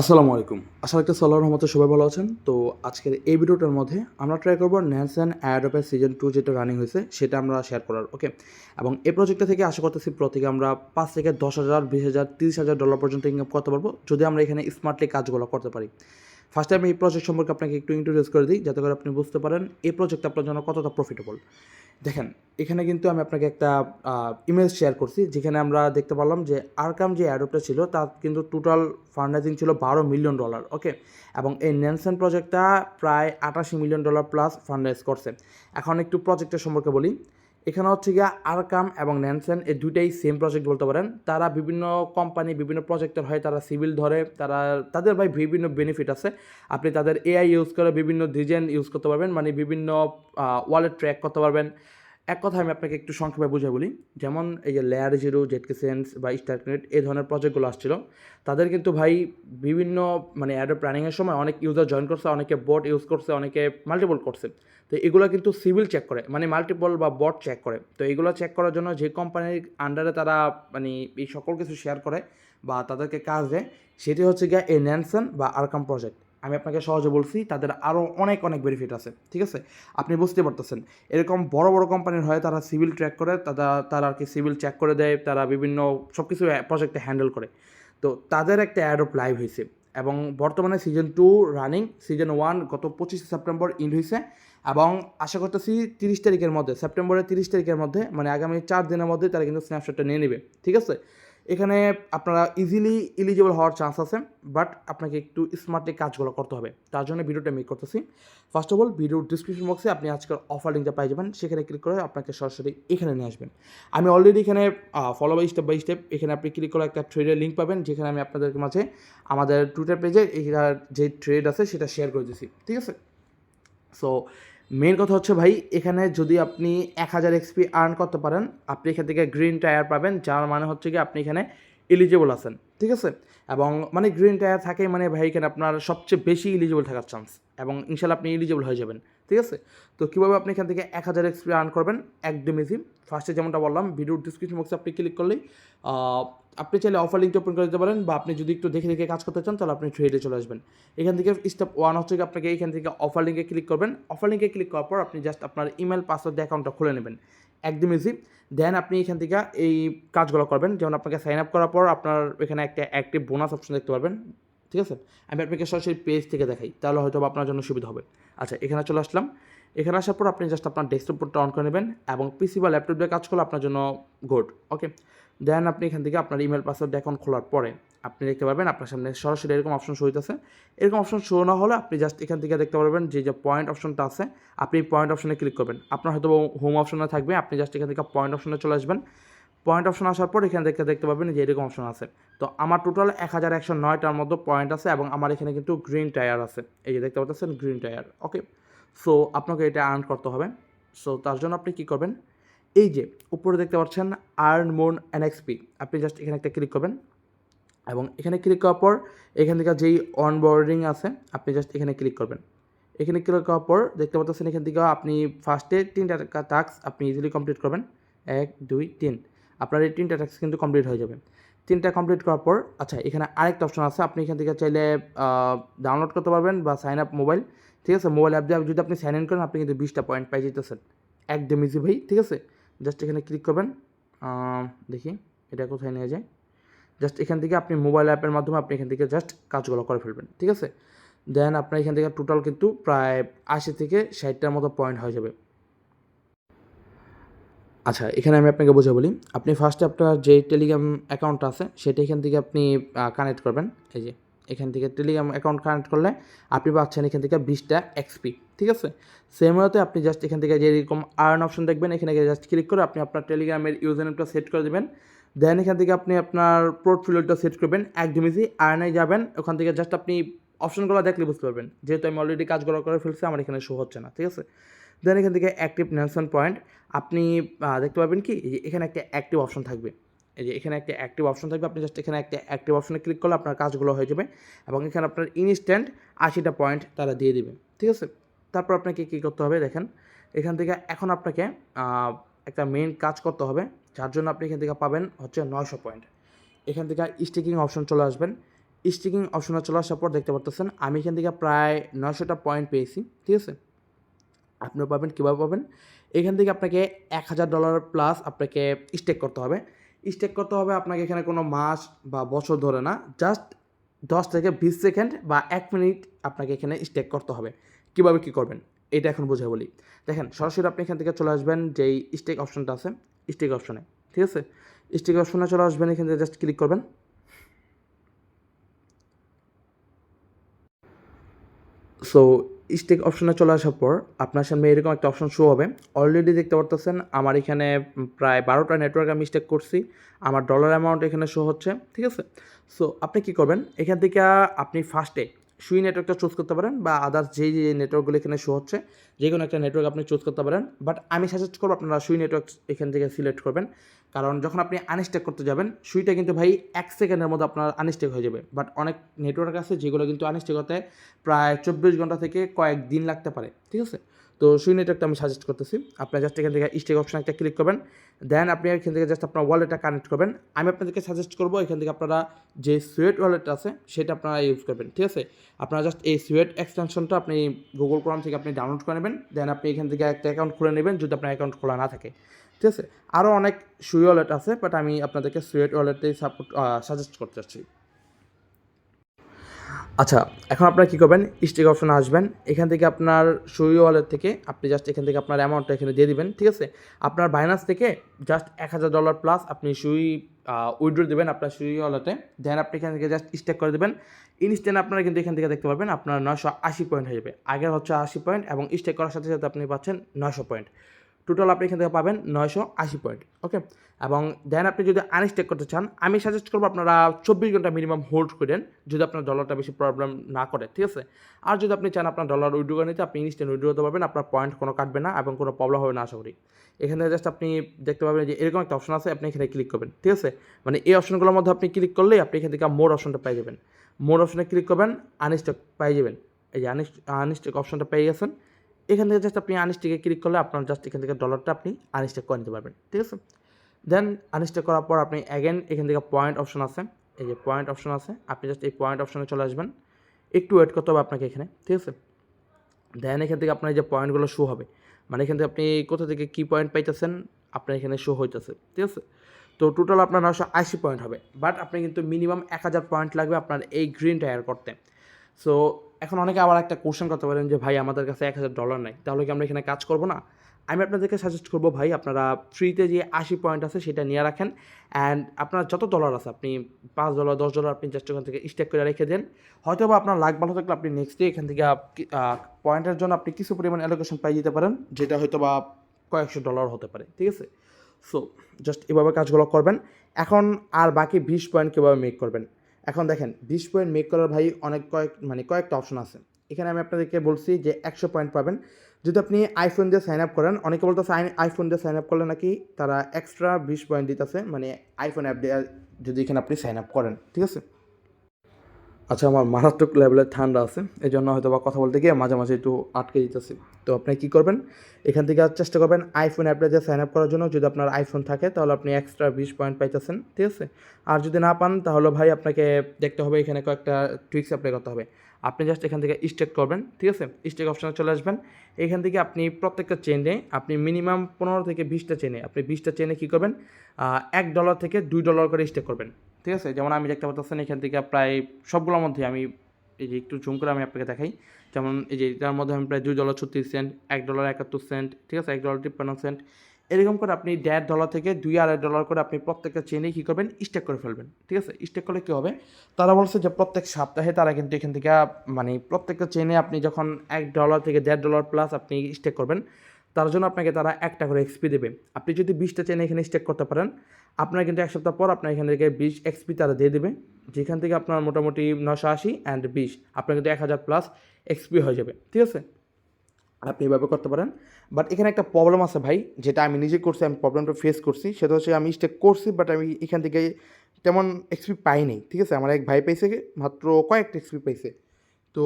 আসসালামু আলাইকুম। আশা রাখতে সাল্লাহ রহমতে সবাই ভালো আছেন। তো আজকের এই ভিডিওটার মধ্যে আমরা ট্রাই করব ন্যানসন অ্যাডপের সিজন টু যেটা রানিং হয়েছে, সেটা আমরা শেয়ার করার ওকে এবং এই প্রজেক্টটা থেকে আশা করতেছি প্রত্যেকে আমরা পাঁচ থেকে দশ হাজার, বিশ হাজার, তিরিশ হাজার ডলার পর্যন্ত ইনকাম করতে পারব। যদি আমরা এখানে স্মার্টলি কাজগুলো করতে পারি। ফার্স্ট টাইম এই প্রজেক্ট সম্পর্কে আপনাকে একটু ইন্ট্রোডিউস করে দিই, যাতে করে আপনি বুঝতে পারেন এই প্রজেক্ট আপনার জন্য কতটা প্রফিটেবল দেখেন, এখানে কিন্তু আমি আপনাকে একটা ইমেজ শেয়ার করছি, যেখানে আমরা দেখতে পারলাম যে আরকাম যে অ্যাডপটা ছিল, তার কিন্তু টোটাল ফান্ডাইজিং ছিল বারো মিলিয়ন ডলার ওকে এবং এই ন্যানসন প্রজেক্টটা প্রায় আটাশি মিলিয়ন ডলার প্লাস ফান্ডাইজ করছে। এখন একটু প্রজেক্টের সম্পর্কে বলি। এখানে হচ্ছে গিয়া আরকাম এবং ন্যানসেন এই দুইটাই সেম প্রজেক্ট বলতে পারেন। তারা বিভিন্ন কোম্পানি বিভিন্ন প্রজেক্টের হয়, তারা সিভিল ধরে, তারা, তাদের ভাই বিভিন্ন বেনিফিট আছে। আপনি তাদের এআই ইউজ করে বিভিন্ন ডিজাইন ইউজ করতে পারবেন মানে বিভিন্ন ওয়ালেট ট্র্যাক করতে পারবেন। এক কথা আমি আপনাকে একটু সংক্ষেপে বুঝে বলি, যেমন এই যে লেয়ার জিরো জেটকে সেন্স বা স্টারক্রেট এই ধরনের প্রজেক্টগুলো আসছিল। তাদের কিন্তু ভাই বিভিন্ন মানে অ্যাডো প্ল্যানিংয়ের সময় অনেক ইউজার জয়েন করছে, অনেকে বট ইউজ করছে, অনেকে মাল্টিপল করছে। তো এগুলো কিন্তু সিভিল চেক করে মানে মাল্টিপল বা বট চেক করে। তো এগুলো চেক করার জন্য যে কোম্পানির আন্ডারে তারা মানে এই সকল কিছু শেয়ার করে বা তাদেরকে কাজ দেয়, সেটি হচ্ছে গিয়ে এই ন্যানসন বা আরকাম প্রজেক্ট আমি আপনাকে সহজে বলছি, তাদের আরও অনেক অনেক বেনিফিট আছে, ঠিক আছে? আপনি বুঝতে পারতেছেন। এরকম বড় বড় কোম্পানির হয় তারা সিভিল ট্র্যাক করে, তারা তারা আর কি সিভিল চেক করে দেয়, তারা বিভিন্ন সব কিছু প্রজেক্টে হ্যান্ডেল করে। তো তাদের একটা অ্যাডপ লাইভ হয়েছে এবং বর্তমানে season two running season one গত পঁচিশে সেপ্টেম্বর ইন্ড হয়েছে এবং আশা করতেছি তিরিশ তারিখের মধ্যে সেপ্টেম্বরের তিরিশ তারিখের মধ্যে মানে আগামী চার দিনের মধ্যে তারা কিন্তু স্ন্যাপশটটা নিয়ে নেবে, ঠিক আছে? এখানে আপনারা ইজিলি ইলিজিবল হওয়ার চান্স আছে বাট আপনাকে একটু স্মার্টলি কাজগুলো করতে হবে। তার জন্য ভিডিওটা মেক করতেছি। ফার্স্ট অফ অল ভিডিওর ডিসক্রিপশন বক্সে আপনি আজকের অফার লিঙ্কটা পাই যাবেন। সেখানে ক্লিক করে আপনাকে সরাসরি এখানে নিয়ে আসবেন। আমি অলরেডি এখানে follow by step by step এখানে আপনি ক্লিক করে একটা ট্রেডের লিঙ্ক পাবেন, যেখানে আমি আপনাদের মাঝে আমাদের টুইটার পেজে এখানে যে ট্রেড আছে সেটা শেয়ার করে দিয়েছি ঠিক আছে? সো মেন কথা হচ্ছে ভাই, এখানে যদি আপনি এক হাজার এক্সপি আর্ন করতে পারেন, আপনি এখান থেকে গ্রিন টায়ার পাবেন, যার মানে হচ্ছে কি আপনি এখানে এলিজিবল আছেন, ঠিক আছে? এবং মানে গ্রিন টায়ার থাকে মানে ভাই এখানে আপনার সবচেয়ে বেশি এলিজিবল থাকার চান্স এবং ইনশাল্লাহ আপনি এলিজিবল হয়ে যাবেন, ঠিক আছে? তো কীভাবে আপনি এখান থেকে এক হাজার এক্সপি আর্ন করবেন? একদম ইজি ফার্স্টে যেমনটা বললাম ভিডিওর ডিসক্রিপশন বক্সে আপনি ক্লিক করলেই আপনি চাইলে অফার লিঙ্কটা ওপেন করে দিতে পারেন বা আপনি যদি একটু দেখে দেখে কাজ করতে চান, তাহলে আপনি ট্রেডে চলে আসবেন। এখান থেকে স্টেপ ওয়ান হচ্ছে আপনাকে এখান থেকে অফার লিঙ্কে ক্লিক করবেন। অফার লিঙ্কে ক্লিক করার পর আপনি জাস্ট আপনার ইমেল পাসওয়ার্ড দিয়ে অ্যাকাউন্টটা খুলে নেবেন। একদম ইজি দেন আপনি এখান থেকে এই কাজগুলো করবেন। যেমন আপনাকে সাইন আপ করার পর আপনার এখানে একটা অ্যাক্টিভ বোনাস অপশন দেখতে পারবেন। ঠিক আছে? আমি আপনাকে সরাসরি পেজ থেকে দেখাই, তাহলে হয়তো আপনার জন্য সুবিধা হবে। আচ্ছা এখানে চলে আসলাম। এখানে আসার পর আপনি জাস্ট আপনার ডেস্কটপটা অন করে নেবেন এবং পিসি বা ল্যাপটপ দিয়ে কাজ করলে আপনার জন্য গুড ওকে দেন আপনি এখান থেকে আপনার ইমেল পাসওয়ার্ড অ্যাকাউন্ট খোলার পরে আপনি দেখতে পারবেন আপনার সামনে সরাসরি এরকম অপশন শো হইতেছে। এরকম অপশন শো না হলে আপনি জাস্ট এখান থেকে দেখতে পারবেন যে যে পয়েন্ট অপশনটা আছে, আপনি পয়েন্ট অপশনে ক্লিক করবেন। আপনার হয়তো হোম অপশনে থাকবে, আপনি জাস্ট এখান থেকে পয়েন্ট অপশনে চলে আসবেন। পয়েন্ট অপশন আসার পর এখান থেকে দেখতে পাবেন যে, এরকম অপশন আছে। তো আমার টোটাল এক হাজার একশো নয়টার মতো পয়েন্ট আছে এবং আমার এখানে কিন্তু গ্রিন টায়ার আছে। এই যে দেখতে পাচ্ছেন গ্রিন টায়ার ওকে সো আপনাকে এটা আর্ন করতে হবে। সো তার জন্য আপনি কী করবেন? এই যে, উপরে দেখতে পাচ্ছেন আর্ন মোন এনএক্সপি আপনি জাস্ট এখানে একটা ক্লিক করবেন এবং এখানে ক্লিক করার পর এখান থেকে যেই অনবোর্ডিং আছে, আপনি জাস্ট এখানে ক্লিক করবেন। এখানে ক্লিক করার পর দেখতে পাচ্ছেন এখান থেকে আপনি ফার্স্টে তিনটা টাস্ক আপনি ইজিলি কমপ্লিট করবেন। এক, দুই, তিন। আপনার এই তিনটা টাস্ক কিন্তু কমপ্লিট হয়ে যাবে। তিনটা কমপ্লিট করার পর আচ্ছা এখানে আরেকটা অপশন আছে। আপনি এখান থেকে চাইলে ডাউনলোড করতে পারবেন বা সাইন আপ মোবাইল ঠিক আছে? মোবাইল অ্যাপ দিয়ে যদি আপনি সাইন ইন করেন, আপনি কিন্তু বিশটা পয়েন্ট পাই যেতেছেন একদম ইজি ভাই, ঠিক আছে? জাস্ট এখানে ক্লিক করবেন। দেখি এটা কোথায় নিয়ে যায়। জাস্ট এখান থেকে আপনি মোবাইল অ্যাপের মাধ্যমে আপনি এখান থেকে জাস্ট কাজগুলো করে ফেলবেন, ঠিক আছে? দেন আপনার এখান থেকে টোটাল কিন্তু প্রায় আশি থেকে ষাটটার মতো পয়েন্ট হয়ে যাবে। আচ্ছা এখানে আমি আপনাকে বোঝা বলি, আপনি ফার্স্টে আপনার যে টেলিগ্রাম অ্যাকাউন্ট আছে, সেটা এখান থেকে আপনি কানেক্ট করবেন। এই যে, এখান থেকে টেলিগ্রাম অ্যাকাউন্ট কানেক্ট করলে আপনি পাচ্ছেন এখান থেকে বিশটা এক্সপি ঠিক আছে? সেম ওয়েতে আপনি জাস্ট এখান থেকে যেরকম আর্ন অপশন দেখবেন, এখানে জাস্ট ক্লিক করে আপনি আপনার টেলিগ্রামের ইউজার নেমটা সেট করে দেবেন। দেন এখান থেকে আপনি আপনার পোর্টফোলিওটা সেট করবেন, একদম ইজি আর্নে যাবেন, ওখান থেকে জাস্ট আপনি অপশনগুলো দেখলে বুঝতে পারবেন। যেহেতু আমি অলরেডি কাজগুলো করে ফেলছি, আমার এখানে শো হচ্ছে না, ঠিক আছে? দেন এখান থেকে অ্যাক্টিভ নেলসন পয়েন্ট আপনি দেখতে পাবেন কি এখানে একটা অ্যাক্টিভ অপশন থাকবে। এই যে এখানে একটা অ্যাক্টিভ অপশন থাকবে, আপনি জাস্ট এখানে একটা অ্যাক্টিভ অপশনে ক্লিক করলে আপনার কাজগুলো হয়ে যাবে এবং এখানে আপনার ইনস্ট্যান্ট আশিটা পয়েন্ট তারা দিয়ে দিবে, ঠিক আছে? তারপর আপনাকে কী করতে হবে দেখেন, এখান থেকে এখন আপনাকে একটা মেন কাজ করতে হবে, যার জন্য আপনি এখান থেকে পাবেন হচ্ছে নয়শো পয়েন্ট এখান থেকে স্টিকিং অপশন চলে আসবেন। স্টিকিং অপশনে চলে আসার পর দেখতে পারতেছেন, আমি এখান থেকে প্রায় নয়শোটা পয়েন্ট পেয়েছি, ঠিক আছে? আপনিও পাবেন, কীভাবে পাবেন? এখান থেকে আপনাকে এক হাজার ডলার প্লাস আপনাকে স্টেক করতে হবে। স্টেক করতে হবে আপনাকে এখানে কোনো মাস বা বছর ধরে না জাস্ট দশ থেকে বিশ সেকেন্ড বা এক মিনিট আপনাকে এখানে স্টেক করতে হবে। কীভাবে কী করবেন? এটা এখন বুঝে বলি। দেখেন, সরাসরি আপনি এখান থেকে চলে আসবেন, যেই স্টেক অপশনটা আছে স্টেক অপশনে ঠিক আছে? স্টেক অপশনে চলে আসবেন, এখান থেকে জাস্ট ক্লিক করবেন। সো স্টেক অপশনে চলে আসার পর আপনার সামনে এরকম একটা অপশন শো হবে। অলরেডি দেখতে পারতেছেন, আমার এখানে প্রায় বারোটা নেটওয়ার্ক আমি স্টেক করছি, আমার ডলার অ্যামাউন্ট এখানে শো হচ্ছে, ঠিক আছে? সো আপনি কী করবেন? এখান থেকে আপনি ফার্স্টে সুই নেটওয়ার্কটা চুজ করতে পারেন বা আদার্স যেই যে নেটওয়ার্কগুলো এখানে শো হচ্ছে, যে কোনো একটা নেটওয়ার্ক আপনি চুজ করতে পারেন। বাট আমি সাজেস্ট করব আপনারা সুই নেটওয়ার্ক এখান থেকে সিলেক্ট করবেন। কারণ যখন আপনি আনস্টেক করতে যাবেন, সুইটা কিন্তু ভাই এক সেকেন্ডের মধ্যে আপনার আনস্টেক হয়ে যাবে। বাট অনেক নেটওয়ার্ক আছে যেগুলো কিন্তু আনস্টেক হতে প্রায় চব্বিশ ঘণ্টা থেকে কয়েক দিন লাগতে পারে। ঠিক আছে? তো সুই নেটওয়ার্কটা আমি সাজেস্ট করতেছি। আপনার জাস্ট এখান থেকে স্টেক অপশন একটা ক্লিক করবেন। দেন আপনি এখান থেকে জাস্ট আপনার ওয়ালেটটা কানেক্ট করবেন। আমি আপনাদেরকে সাজেস্ট করব এখান থেকে আপনারা যে সুয়েট ওয়ালেট আছে, সেটা আপনারা ইউজ করবেন, ঠিক আছে? আপনারা জাস্ট এই সুয়েট এক্সটেনশনটা আপনি গুগল ক্রম থেকে আপনি ডাউনলোড করে নেবেন। দেন আপনি এখান থেকে একটা অ্যাকাউন্ট খুলে নেবেন যদি আপনার অ্যাকাউন্ট খোলা না থাকে, ঠিক আছে? আরও অনেক সুই ওয়ালেট আছে বাট আমি আপনাদেরকে সুয়েট ওয়ালেটটাই সাপোর্ট সাজেস্ট করতে চাচ্ছি। আচ্ছা এখন আপনারা কী করবেন? স্টিক অপশনে আসবেন। এখান থেকে আপনার সুই ওয়ালেট থেকে আপনি জাস্ট এখান থেকে আপনার অ্যামাউন্টটা এখানে দিয়ে দিবেন, ঠিক আছে? আপনার বাইনান্স থেকে জাস্ট এক হাজার ডলার প্লাস আপনি সুই উইড্রো দেবেন আপনার সুই ওয়ালেটে দেন আপনি এখান থেকে জাস্ট স্টেক করে দেবেন। ইনস্ট্যান্ট আপনারা কিন্তু এখান থেকে দেখতে পারবেন আপনার নয়শো আশি পয়েন্ট হয়ে যাবে। আগের হচ্ছে আশি পয়েন্ট এবং স্টেক করার সাথে সাথে আপনি পাচ্ছেন নয়শো পয়েন্ট টোটাল আপনি এখান থেকে পাবেন নয়শো আশি পয়েন্ট ওকে এবং দেন আপনি যদি আনস্টেক করতে চান, আমি সাজেস্ট করব আপনারা চব্বিশ ঘণ্টা মিনিমাম হোল্ড করেন, যদি আপনার ডলারটা বেশি প্রবলেম না করে, ঠিক আছে? আর যদি আপনি চান আপনার ডলার উইড্রো করে নিতে, আপনি ইনস্ট্যান্ট উইড্রো হতে পারবেন, আপনার পয়েন্ট কোনো কাটবে না এবং কোনো প্রবলেম হবে না, আশা করি। এখানে জাস্ট আপনি দেখতে পাবেন যে এরকম একটা অপশন আছে, আপনি এখানে ক্লিক করবেন, ঠিক আছে? মানে এই অপশনগুলোর মধ্যে আপনি ক্লিক করলেই আপনি এখান থেকে মোর অপশনটা পেয়ে যাবেন। মোর অপশনে ক্লিক করবেন আনস্টক পেয়ে যাবেন। এই যে আনস্টক অপশনটা পেয়ে গেছেন। এখান থেকে জাস্ট আপনি আনস্টেকে ক্লিক করলে আপনার জাস্ট এখান থেকে ডলারটা আপনি আনস্টেক করে নিতে পারবেন, ঠিক আছে? দেন আনস্টেক করার পর আপনি অ্যাগেন এখান থেকে পয়েন্ট অপশন আছে, এই যে পয়েন্ট অপশন আছে, আপনি জাস্ট এই পয়েন্ট অপশনে চলে আসবেন, একটু ওয়েট করতে হবে আপনাকে এখানে, ঠিক আছে? দেন এখান থেকে আপনার এই যে পয়েন্টগুলো শো হবে মানে এখান থেকে আপনি কোথা থেকে কী পয়েন্ট পাইতেছেন, আপনার এখানে শো হইতেছে, ঠিক আছে? তো টোটাল আপনার নশো আশি পয়েন্ট হবে বাট আপনি কিন্তু মিনিমাম এক হাজার পয়েন্ট লাগবে আপনার এই গ্রিন টায়ার করতে। সো এখন অনেকে আবার একটা কোশ্চেন করতে পারেন যে, ভাই, আমাদের কাছে এক হাজার ডলার নাই, তাহলে কি আমরা এখানে কাজ করব না? আমি আপনাদেরকে সাজেস্ট করব, ভাই, আপনারা ফ্রিতে যে আশি পয়েন্ট আছে, সেটা নিয়ে রাখেন অ্যান্ড আপনার যত ডলার আছে, আপনি পাঁচ ডলার দশ ডলার আপনি জাস্ট ওখান থেকে স্টেক করে রেখে দেন। হয়তো বা আপনার লাখ ভালো থাকলে আপনি নেক্সট ডে এখান থেকে পয়েন্টের জন্য আপনি কিছু পরিমাণ অ্যালোকেশন পাই যেতে পারেন, যেটা হয়তো বা কয়েকশো ডলার হতে পারে, ঠিক আছে? সো জাস্ট এভাবে কাজগুলো করবেন। এখন আর বাকি বিশ পয়েন্ট কীভাবে মেক করবেন? এখন দেখেন, বিশ পয়েন্ট মেক করার ভাই অনেক কয়েক মানে কয়েকটা অপশন আছে। এখানে আমি আপনাদেরকে বলছি যে একশো পয়েন্ট পাবেন। যদি আপনি আইফোন দিয়ে সাইন আপ করেন, অনেকে বলতো সাইন আইফোন দিয়ে সাইন আপ করলে নাকি তারা এক্সট্রা বিশ পয়েন্ট দিতেছে মানে আইফোন অ্যাপ দিয়ে যদি এখানে আপনি সাইন আপ করেন, ঠিক আছে? আচ্ছা আমার মারাত্মক লেভেলের ঠান্ডা আছে এই জন্য হয়তো বা কথা বলতে গিয়ে মাঝে মাঝে একটু আটকে দিতেছি। তো আপনি কী করবেন? এখান থেকে চেষ্টা করবেন আইফোন অ্যাপটা দিয়ে সাইন আপ করার জন্য। যদি আপনার আইফোন থাকে, তাহলে আপনি এক্সট্রা বিশ পয়েন্ট পাইতেছেন, ঠিক আছে? আর যদি না পান, তাহলে ভাই আপনাকে দেখতে হবে, এখানে কয়েকটা ট্রিক্স অ্যাপ্লাই করতে হবে। আপনি জাস্ট এখান থেকে স্টেক করবেন, ঠিক আছে? স্টেক অপশানে চলে আসবেন। এখান থেকে আপনি প্রত্যেকটা চেনে আপনি মিনিমাম পনেরো থেকে বিশটা চেনে আপনি বিশটা চেনে কী করবেন? এক ডলার থেকে দুই ডলার করে স্টেক করবেন। ঠিক আছে? যেমন আমি দেখতে পাচ্ছেন এখান থেকে প্রায় সবগুলোর মধ্যে আমি এই যে একটু জুম করে আমি আপনাকে দেখাই। যেমন এই যে এটার মধ্যে আমি প্রায় দুই ডলার ছত্রিশ সেন্ট এক ডলার একাত্তর সেন্ট ঠিক আছে? এক ডলার তিপ্পান্ন সেন্ট এরকম করে আপনি দেড় ডলার থেকে দুই আড়াই ডলার করে আপনি প্রত্যেকটা চেনে কী করবেন? স্টেক করে ফেলবেন, ঠিক আছে? স্টেক করলে কী হবে? তারা বলছে যে প্রত্যেক সপ্তাহে তারা কিন্তু এখান থেকে মানে প্রত্যেকটা চেনে আপনি যখন এক ডলার থেকে দেড় ডলার প্লাস আপনি স্টেক করবেন তার জন্য আপনাকে তারা একটা করে এক্সপি দেবে। আপনি যদি বিশটা চেনে এখানে স্টেক করতে পারেন, আপনার কিন্তু এক সপ্তাহ পর আপনার এখান থেকে বিশ এক্সপি তারা দিয়ে দেবে। যেখান থেকে আপনার মোটামুটি নশো আশি অ্যান্ড বিশ, আপনার কিন্তু এক হাজার প্লাস এক্সপি হয়ে যাবে। ঠিক আছে? আপনি এভাবে করতে পারেন। বাট এখানে একটা প্রবলেম আছে ভাই, যেটা আমি নিজে করছি, আমি প্রবলেমটা ফেস করছি। সেটা হচ্ছে আমি স্টেক করছি বাট আমি এখান থেকে তেমন এক্সপি পাইনি ঠিক আছে? আমার এক ভাই পাইছে মাত্র কয়েকটা এক্সপি পাইছে। তো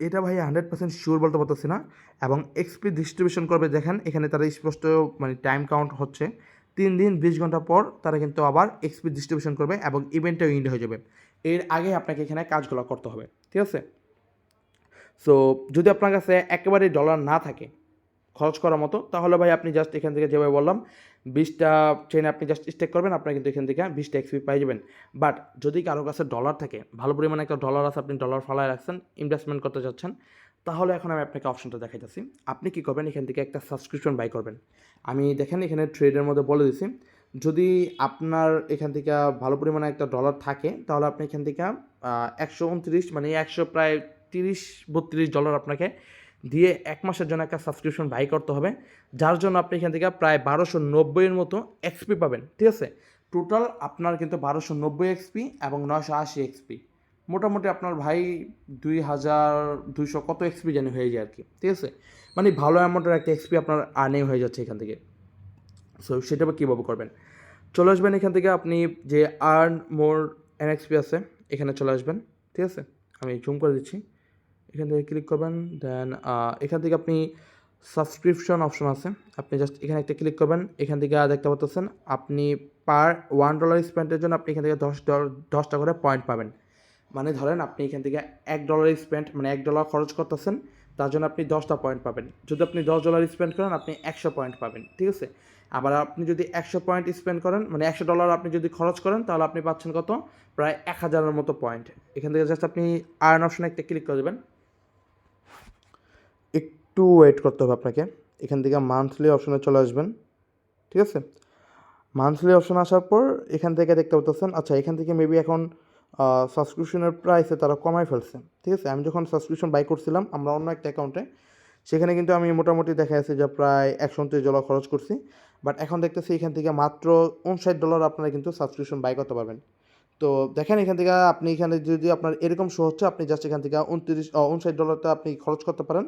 এটা ভাই হান্ড্রেড পার্সেন্ট শিওর বলতে পারতেছি না। এবং এক্সপি ডিস্ট্রিবিউশন করবে, দেখেন, এখানে তারা স্পষ্ট মানে টাইম কাউন্ট হচ্ছে। তিন দিন, বিশ ঘণ্টা পর তারা কিন্তু আবার এক্সপি ডিস্ট্রিবিউশন করবে এবং ইভেন্টটাও ইন্ড হয়ে যাবে। এর আগে আপনাকে এখানে কাজগুলো করতে হবে, ঠিক আছে? সো যদি আপনার কাছে একেবারে ডলার না থাকে খরচ করার মতো। তাহলে ভাই আপনি জাস্ট এখান থেকে যেভাবে বললাম, বিশটা চেনে আপনি জাস্ট স্টেক করবেন, আপনার কিন্তু এখান থেকে বিশটা এক্সপি পাই যাবেন। বাট যদি কারও কাছে ডলার থাকে, ভালো পরিমাণে একটা ডলার আছে, আপনি ডলার ফালায় রাখছেন ইনভেস্টমেন্ট করতে চাচ্ছেন তাহলে এখন আমি আপনাকে অপশনটা দেখাইতেছি। আপনি কী করবেন, এখান থেকে একটা সাবস্ক্রিপশন বাই করবেন। আমি দেখেন এখানে ট্রেডের মধ্যে বলে দিছি, যদি আপনার এখান থেকে ভালো পরিমাণে একটা ডলার থাকে, তাহলে আপনি এখান থেকে একশো উনত্রিশ মানে একশো প্রায় তিরিশ, বত্রিশ ডলার আপনাকে দিয়ে এক মাসের জন্য একটা সাবস্ক্রিপশন বাই করতে হবে, যার জন্য আপনি এখান থেকে প্রায় বারোশো নব্বইয়ের মতো এক্সপি পাবেন, ঠিক আছে? টোটাল আপনার কিন্তু বারোশো নব্বই এক্সপি এবং নয়শো আশি এক্সপি মোটামুটি আপনার ভাই দুই হাজার দুইশো কত এক্সপি জানি হয়ে যায় আর কি, ঠিক আছে? মানে ভালো অ্যামাউন্টের একটা এক্সপি আপনার আর্নিং হয়ে যাচ্ছে এখান থেকে। সো সেটা কীভাবে করবেন? চলে আসবেন এখান থেকে আপনি যে আর্ন মোর এনএক্সপি আছে, এখানে চলে আসবেন, ঠিক আছে? আমি জুম করে দিচ্ছি। এখান থেকে ক্লিক করবেন দেন এখান থেকে আপনি সাবস্ক্রিপশন অপশন আছে। আপনি জাস্ট এখানে একটা ক্লিক করবেন, এখান থেকে দেখতে পাচ্ছেন, আপনি পার ওয়ান ডলার স্পেন্ডের জন্য আপনি এখান থেকে দশ ডলার দশটা করে পয়েন্ট পাবেন। মানে ধরেন আপনি এখান থেকে এক ডলার স্পেন্ড মানে এক ডলার খরচ করতেছেন, তার জন্য আপনি দশটা পয়েন্ট পাবেন। যদি আপনি দশ ডলার স্পেন্ড করেন, আপনি একশো পয়েন্ট পাবেন, ঠিক আছে? আবার আপনি যদি একশো পয়েন্ট স্পেন্ড করেন মানে একশো ডলার আপনি যদি খরচ করেন, তাহলে আপনি পাচ্ছেন কত? প্রায় এক হাজারের মতো পয়েন্ট এখান থেকে জাস্ট আপনি আয়ন অপশনে একটা ক্লিক করে দেবেন। একটু ওয়েট করতে হবে আপনাকে। এখান থেকে মান্থলি অপশনে চলে আসবেন, ঠিক আছে? মান্থলি অপশন আসার পর এখান থেকে দেখতে পাচ্ছেন আচ্ছা এখান থেকে মেবি এখন সাবস্ক্রিপশনের প্রাইসে তারা কমাই ফেলছে, ঠিক আছে? আমি যখন সাবস্ক্রিপশন বাই করছিলাম, আমরা অন্য একটা অ্যাকাউন্টে সেখানে কিন্তু আমি মোটামুটি দেখা যাচ্ছে যে প্রায় একশো উনত্রিশ ডলার খরচ করছি বাট এখন দেখতেছি এখান থেকে মাত্র উনষাট ডলার আপনারা কিন্তু সাবস্ক্রিপশন বাই করতে পারবেন। তো দেখেন এখান থেকে আপনি এখানে যদি আপনার এরকম শো হচ্ছে, আপনি জাস্ট এখান থেকে উনত্রিশ উনষাট ডলারটা আপনি খরচ করতে পারেন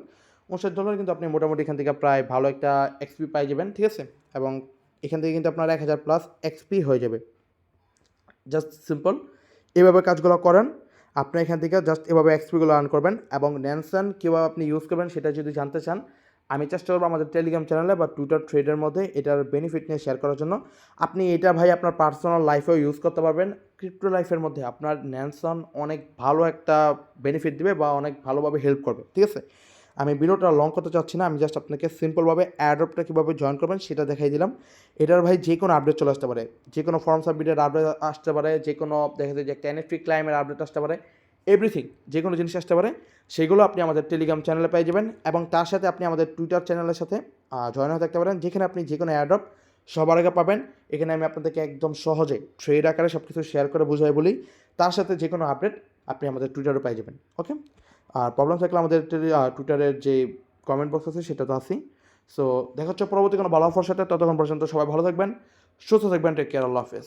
উনষাট ডলার কিন্তু আপনি মোটামুটি এখান থেকে প্রায় ভালো একটা এক্সপি পাই যাবেন, ঠিক আছে? এবং এখান থেকে কিন্তু আপনার এক হাজার প্লাস এক্সপি হয়ে যাবে। জাস্ট সিম্পল এভাবে কাজগুলো করেন। আপনি এখান থেকে জাস্ট এভাবে এক্সপিগুলো আর্ন করবেন এবং ন্যানসান কীভাবে আপনি ইউজ করবেন সেটা যদি জানতে চান, আমি চেষ্টা করব আমাদের টেলিগ্রাম চ্যানেলে বা টুইটার ট্রেডের মধ্যে এটার বেনিফিট নিয়ে শেয়ার করার জন্য। আপনি এটা ভাই আপনার পার্সোনাল লাইফেও ইউজ করতে পারবেন। ক্রিপ্টো লাইফের মধ্যে আপনার ন্যানসন অনেক ভালো একটা বেনিফিট দিবে বা অনেক ভালোভাবে হেল্প করবে, ঠিক আছে? আমি ভিডিওটা লং করতে চাচ্ছি না, আমি জাস্ট আপনাকে সিম্পলভাবে অ্যাডপটা কীভাবে জয়েন করবেন সেটা দেখাই দিলাম। এটার ভাই যে কোনো আপডেট চলে আসতে পারে, যে কোনো ফর্ম সাবমিটের আপডেট আসতে পারে, যে কোনো দেখা যায় যে একটা এনএফটি ক্লাইমের আপডেট আসতে পারে এভরিথিং যে কোনো জিনিস আসতে পারে, সেগুলো আপনি আমাদের টেলিগ্রাম চ্যানেলে পেয়ে যাবেন এবং তার সাথে আপনি আমাদের টুইটার চ্যানেলের সাথে জয়েন হয়ে থাকতে পারেন, যেখানে আপনি যে কোনো অ্যাডপ সবার আগে পাবেন। এখানে আমি আপনাদেরকে একদম সহজে ট্রেড আকারে সব কিছু শেয়ার করে বুঝাই বলি। তার সাথে যে কোনো আপডেট আপনি আমাদের টুইটারে পেয়ে যাবেন ওকে আর প্রবলেম থাকলে আমাদের টুইটারের যে কমেন্ট বক্স আছে সেটা তো আসি। সো দেখা হচ্ছে পরবর্তী কোনো ভালো অফার সাথে, ততক্ষণ পর্যন্ত সবাই ভালো থাকবেন, সুস্থ থাকবেন টেক কেয়ার আল্লাহ হাফেজ।